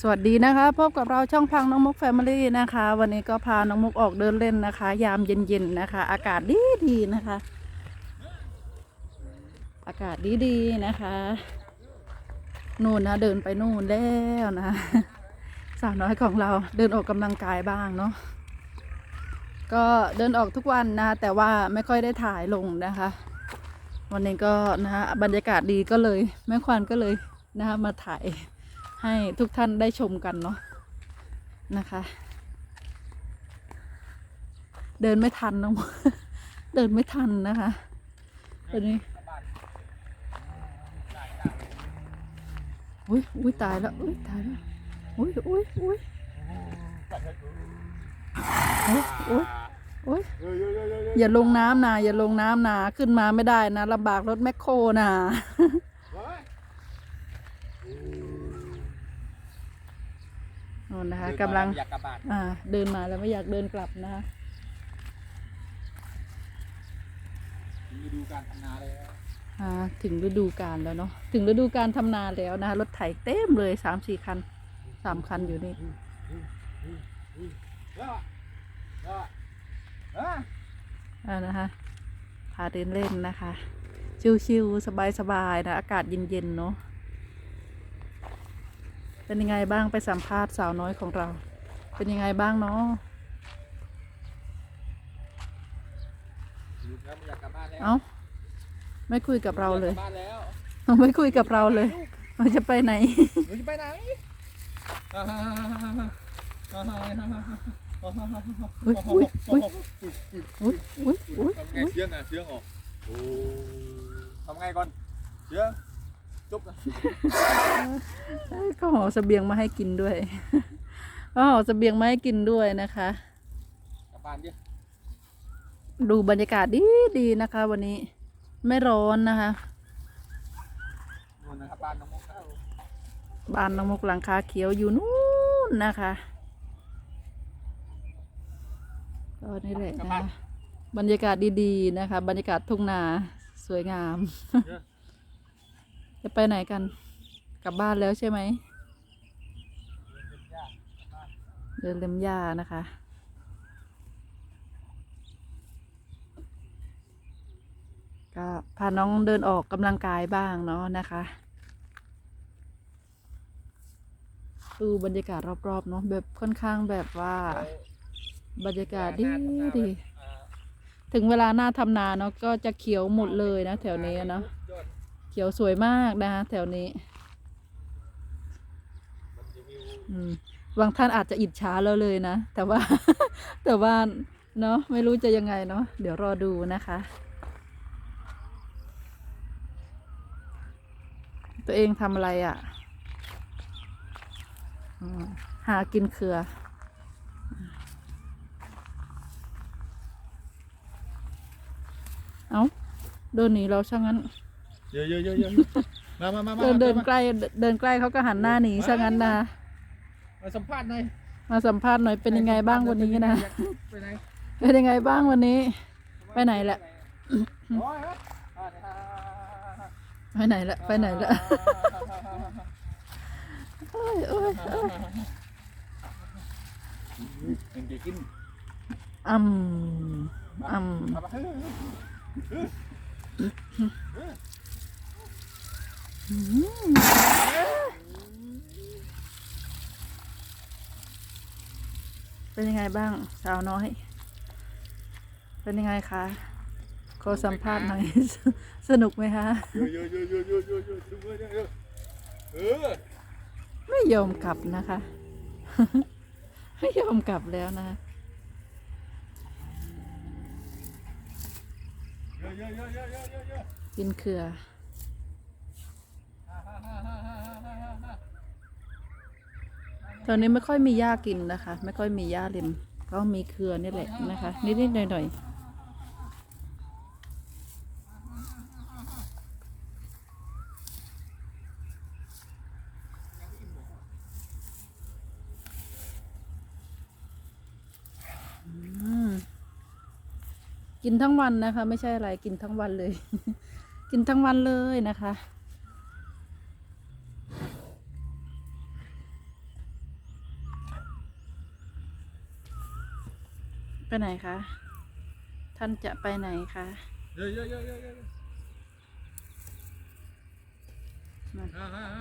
สวัสดีนะคะพบกับเราช่องพังน้องมุกแฟมิลี่นะคะ วันนี้ก็พาน้องมุกออกเดินเล่นนะคะ ยามเย็นๆนะคะ อากาศดีดีๆนะคะ อากาศดีดีๆนะคะนู่นนะเดินไปนู่นแล้วนะสาวน้อยของเราเดินออกกำลังกายบ้างเนาะก็เดินออกทุกวันนะคะแต่ว่าไม่ค่อยได้ถ่ายลงนะคะ วันนี้ก็นะคะบรรยากาศดีก็เลยแม่ควันก็เลยนะคะมาถ่าย ให้ทุกท่านได้ชมกันเนาะนะคะ เดินไม่ทันน้องเดินไม่ทันนะคะตอนนี้อุ้ยอุ้ยตายแล้วอุ้ยตายแล้วอุ้ยอุ้ยอุ้ยอุ้ยอุ้ยอุ้ยอย่าลงน้ำนะอย่าลงน้ำนะขึ้นมาไม่ได้นะลำบากรถแมคโครนะ นู่นนะคะกำลังอยากกลับบ้านอ่าเดินมาแล้วไม่อยากเดินกลับนะคะมีดูการทำนาเลยนะอ่าถึงฤดูกาลแล้วเนาะถึงฤดูการทำนาแล้วนะคะรถไถเต็มเลยสามสี่คันสามคันอยู่นี่แล้วอะแล้วอะอะอ่านะคะพาเดินเล่นนะคะ ชิวๆสบายๆนะอากาศเย็นๆเนาะ เป็นยังไงบ้างไปสัมภาษณ์สาวน้อยของเรา เป็นยังไงบ้างเนาะเอา้าไม่คุยกับเราเลยไม่คุยกับเราเลยเราจะไปไหนเราจะไปไหนอุ้ยอุ้ยอุ้ยอุ้ยอุ้ยอุ้ยทำไงเชื่องอะเชื่องออกทำไงก่อนเชื่อง จุ๊บนะเขาห่อเสบียงมาให้กินด้วยเขาห่อเสบียงมาให้กินด้วยนะคะ กลับบ้านดิดูบรรยากาศดีดีๆนะคะ วันนี้ไม่ร้อนนะคะนู่นนะครับบ้านน้องมุกครับบ้านน้องมุกหลังคาเขียวอยู่นู่นนะคะก็นี่แหละนะคะบรรยากาศดีๆนะคะ บรรยากาศทุ่งนาสวยงาม จะไปไหนกัน กลับบ้านแล้วใช่ไหม เดินเล็มหญ้านะคะ ก็พาน้องเดินออกกำลังกายบ้างเนาะนะคะดูบรรยากาศรอบๆเนาะแบบค่อนข้างแบบว่าบรรยากาศดีดีอ่าถึงเวลาหน้าทำนาเนาะก็จะเขียวหมดเลยนะแถวนี้เนาะยอด เขียวสวยมากนะคะแถวนี้บางท่านอาจจะอิจฉาเราเลยนะ แต่ว่า แต่ว่าเนาะไม่รู้จะยังไงเนาะเดี๋ยวรอดูนะคะ ตัวเองทำอะไรอะ่ะหากินเครือเอาเดินหนีเราช่างนั้น เยอะเยอะเยอะเยอะมามามามาเดินเดินมาใกล้เดินใกล้เขาก็หันหน้าหนีช่างนั้นนะมาสัมภาษณ์หน่อยมาสัมภาษณ์หน่อยเป็นยังไงบ้างวันนี้นะไปไหนเป็นยังไงบ้างวันนี้ ไปไหนละโอ้ยครับไปไหนละไปไหนละโอ้ยโอ้ยโอ้ยยังจะกินอืมอืมมาปะ เป็นยังไงบ้างสาวน้อย เป็นยังไงคะขอสัมภาษณ์หน่อย สนุกไหมคะไม่ยอมกลับนะคะ ไม่ยอมกลับแล้วนะกินเขือ ตอนนี้ไม่ค่อยมีหญ้ากินนะคะ ไม่ค่อยมีหญ้าเลมก็มีเครือนี่แหละนะคะ นิดๆหน่อยๆกินทั้งวันนะคะ ไม่ใช่อะไรกินทั้งวันเลย กินทั้งวันเลยนะคะ ไหนคะ ท่านจะไปไหนคะเยอะเยอะเยอะเยอะเยอะนั่น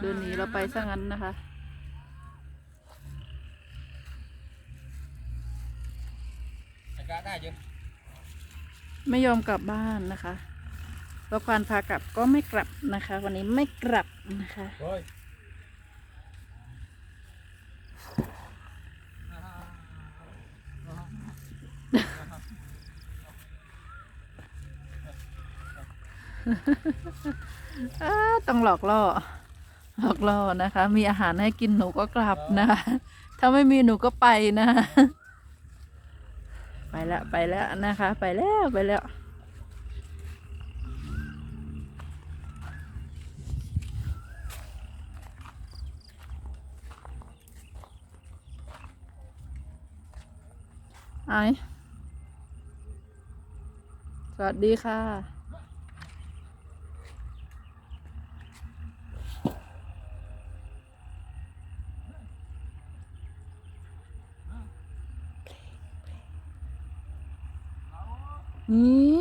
เดินหนีเราไปซะงั้นนะคะไอ้กะได้เยอะไม่ยอมกลับบ้านนะคะเพราะควานพากลับก็ไม่กลับนะคะ วันนี้ไม่กลับนะคะเฮ้ย อ้า ต้องหลอกล่อ หลอกล่อนะคะ มีอาหารให้กินหนูก็กลับนะคะ ถ้าไม่มีหนูก็ไปนะ ไปแล้วไปแล้วนะคะ ไปแล้วไปแล้วไอสวัสดีค่ะ นี่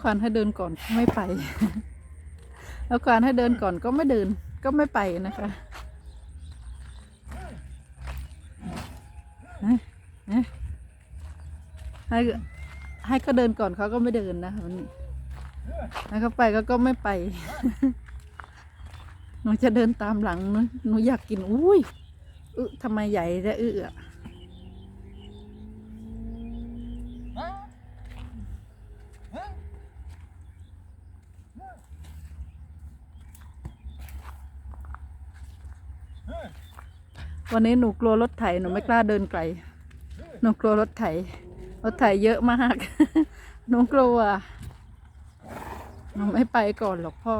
ควานให้เดินก่อนไม่ไป แล้วควานให้เดินก่อนก็ไม่เดินก็ไม่ไปนะคะเอ๊ะเอ๊ะ ให้ให้ก็เดินก่อนเขาก็ไม่เดินนะคะวันนี้ให้เขาไปก็ก็ไม่ไป หนูจะเดินตามหลังนะหนูอยากกินอุ้ยอึทำไมใหญ่จะอึอะวันนี้หนูกลัวรถไถหนูไม่กล้าเดินไกล หนูกลัวรถไถ รถไถเยอะมากหนูกลัวหนูไม่ไปก่อนหรอกพ่อ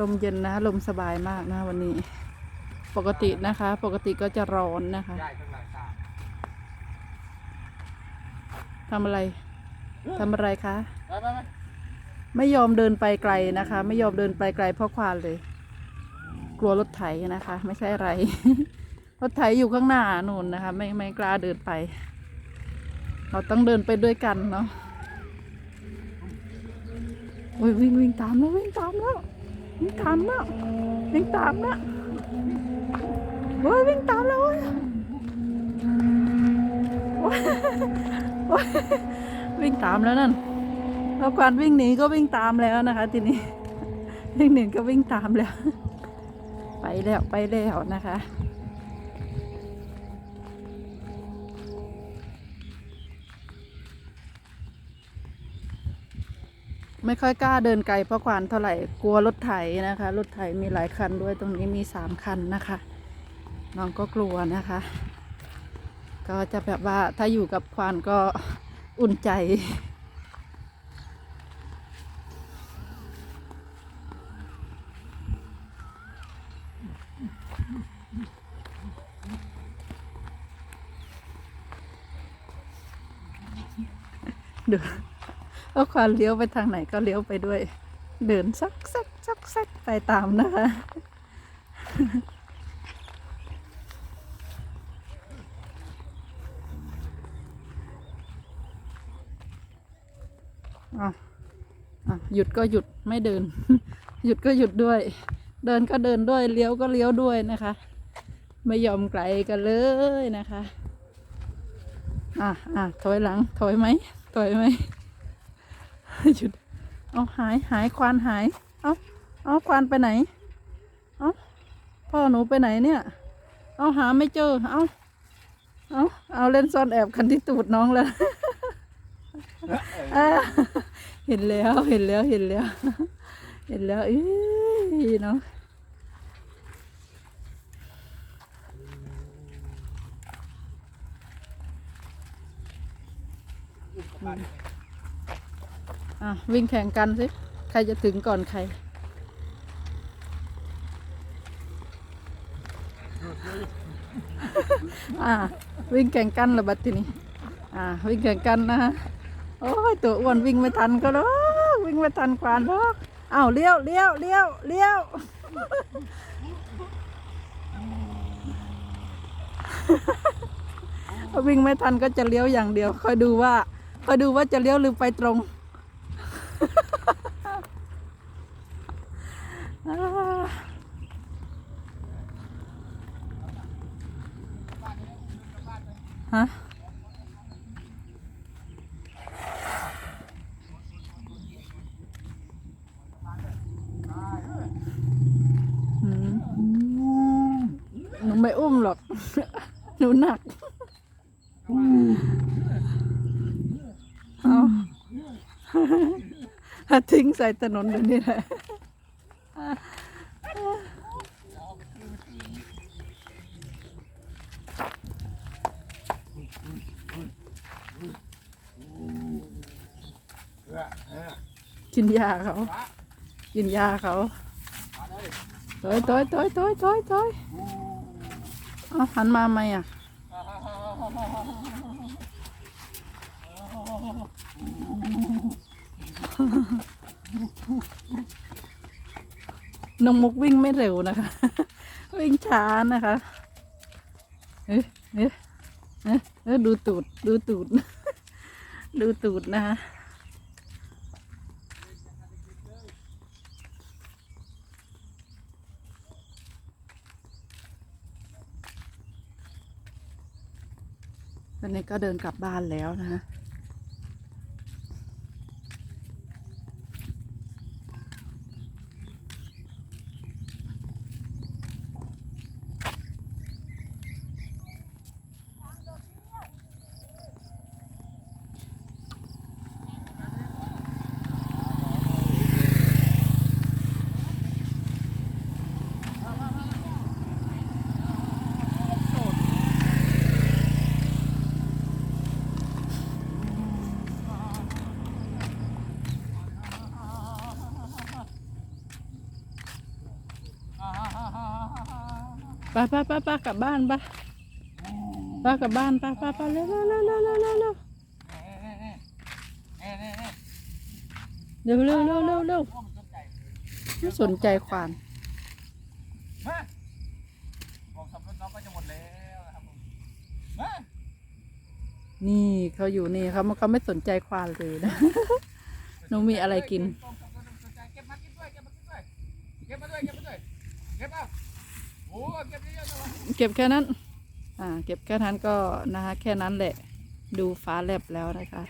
ลมเย็นนะ ลมสบายมากนะวันนี้ ปกตินะคะ ปกติก็จะร้อนนะคะทำอะไรทำอะไรคะไม่ยอมเดินไปไกลนะคะ ไม่ยอมเดินไปไกลเพราะควานเลย กลัวรถไถนะคะ ไม่ใช่อะไร รถไถอยู่ข้างหน้านู่นนะคะ ไม่ไม่กล้าเดินไป เราต้องเดินไปด้วยกันเนาะวิ่งวิ่งตามแล้ววิ่งตามแล้ววิ่งตามแล้ววิ่งตามแล้ว โอ้ยวิ่งตามแล้วเว้ยวิ่งตามแล้วนั่นแล้วกานวิ่งหนีก็วิ่งตามแล้วนะคะ ทีนี้วิ่งหนีก็วิ่งตามแล้ว ไปแล้วไปแล้วนะคะไม่ค่อยกล้าเดินไกลเพราะควานเท่าไหร่กลัวรถไถนะคะ รถไถมีหลายคันด้วยตรงนี้มีสามคันนะคะ น้องก็กลัวนะคะ ก็จะแบบว่าถ้าอยู่กับควานก็อุ่นใจ ดูเอาควานเลี้ยวไปทางไหนก็เลี้ยวไปด้วย เดินซักซักซักซักไปตามนะคะ อะอะ หยุดก็หยุดไม่เดิน หยุดก็หยุดด้วย เดินก็เดินด้วยเลี้ยวก็เลี้ยวด้วยนะคะ ไม่ยอมไกลกันเลยนะคะอะอะถอยหลังถอยไหมถอยไหมหยุดเอาหายหายควานหายเอาเอาควานไปไหนเอาพ่อหนูไปไหนเนี่ยเอาหาไม่เจอเอาเอาเอาเล่นซ่อนแอบคันที่ตูดน้องแล้ว เห็นแล้วเห็นแล้วเห็นแล้ว เห็นแล้วเอ้ยนาะอะวิ่งแข่งกันสิ ใครจะถึงก่อนใครอ่าวิ่งแข่งกันระบัดทีนี้อ่าวิ่งแข่งกันนะฮะ โอ้ยตัวอ้วนวิ่งไม่ทันก็หรอกวิ่งไม่ทันควานหรอกอ้าวเลี้ยวเลี้ยวเลี้ยวเลี้ยววิ่งไม่ทันก็จะเลี้ยวอย่างเดียวคอยดูว่าคอยดูว่าจะเลี้ยวหรือไปตรงฮะ อืมหนูไม่อุ้มหรอก หนูหนักเอาถ้าทิ้งใส่ถนนเดี๋ยวนี้แหละเออเออกินยาเขา กินยาเขาถอยถอย เอาหันมาไหมอะน้องมุกวิ่งไม่เร็วนะคะ วิ่งช้านะคะเอ๊ะเอ๊ะเอ๊ะเอ๊ะดูตูด ดูตูด ดูตูดนะคะ ตอนนี้ก็เดินกลับบ้านแล้วนะฮะ ไปไปไปไปกลับบ้านไปไปกลับบ้านไปไปไปเร็วเร็วเร็วเร็วเร็วเร็วเร็วเร็วเร็วเร็วเร็วเร็วไม่สนใจควานมาบอกขับรถน้องก็จะหมดแล้วนะครับผมมานี่เขาอยู่นี่เขาเขาไม่สนใจควานเลยนะหนูมีอะไรกิน เก็บมากินด้วยเก็บมากินด้วยเก็บมาด้วยเก็บมาด้วยเก็บเอาโอ้ เก็บแค่นั้น อ่า เก็บแค่นั้นก็นะคะแค่นั้นแหละ ดูฟ้าแลบแล้วนะคะ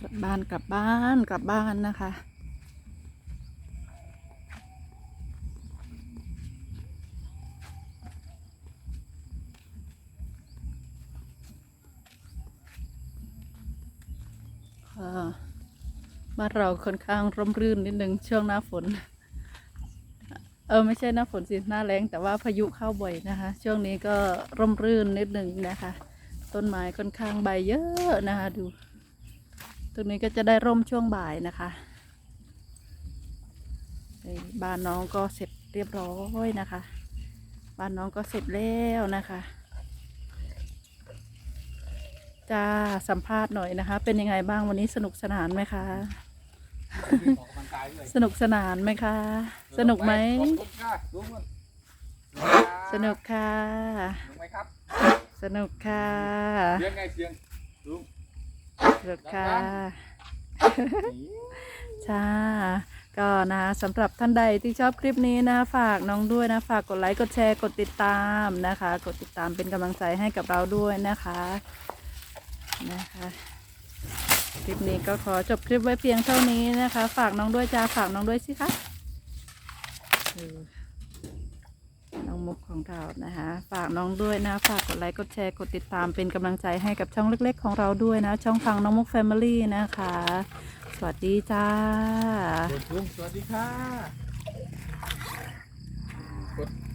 กลับบ้านกลับบ้านกลับบ้านนะคะ บ้านเราค่อนข้างร่มรื่นนิดนึงช่วงหน้าฝน เออ ไม่ใช่หน้าฝนสิหน้าแรงแต่ว่าพายุเข้าบ่อยนะคะ ช่วงนี้ก็ร่มรื่นนิดนึงนะคะ ต้นไม้ค่อนข้างใบเยอะนะคะดู ตรงนี้ก็จะได้ร่มช่วงบ่ายนะคะบ้านน้องก็เสร็จเรียบร้อยนะคะ บ้านน้องก็เสร็จแล้วนะคะ จะสัมภาษณ์หน่อยนะคะ เป็นยังไงบ้างวันนี้สนุกสนานไหมคะวิ่งออกกำลังกายด้วยสนุกสนานไหมคะ สนุกไหมขอบคุณค่ะดูมันสนุกค่ะ สนุกไหมครับ สนุกค่ะเสียงไงเสียงดูสนุกค่ะจ้าก็นะสำหรับท่านใดที่ชอบคลิปนี้นะฝากน้องด้วยนะฝากกดไลค์กดแชร์กดติดตามนะคะ กดติดตามเป็นกำลังใจให้กับเราด้วยนะคะ นะคะคลิปนี้ก็ขอจบคลิปไว้เพียงเท่านี้นะคะ ฝากน้องด้วยจ้าฝากน้องด้วยสิคะน้องมุกของเรานะคะ ฝากน้องด้วยนะ ฝากกดไลค์กดแชร์กดติดตามเป็นกำลังใจให้กับช่องเล็ก ๆ ของเราด้วยนะ ช่องฟังน้องมุกแฟมิลี่นะคะ สวัสดีจ้า สวัสดีค่ะ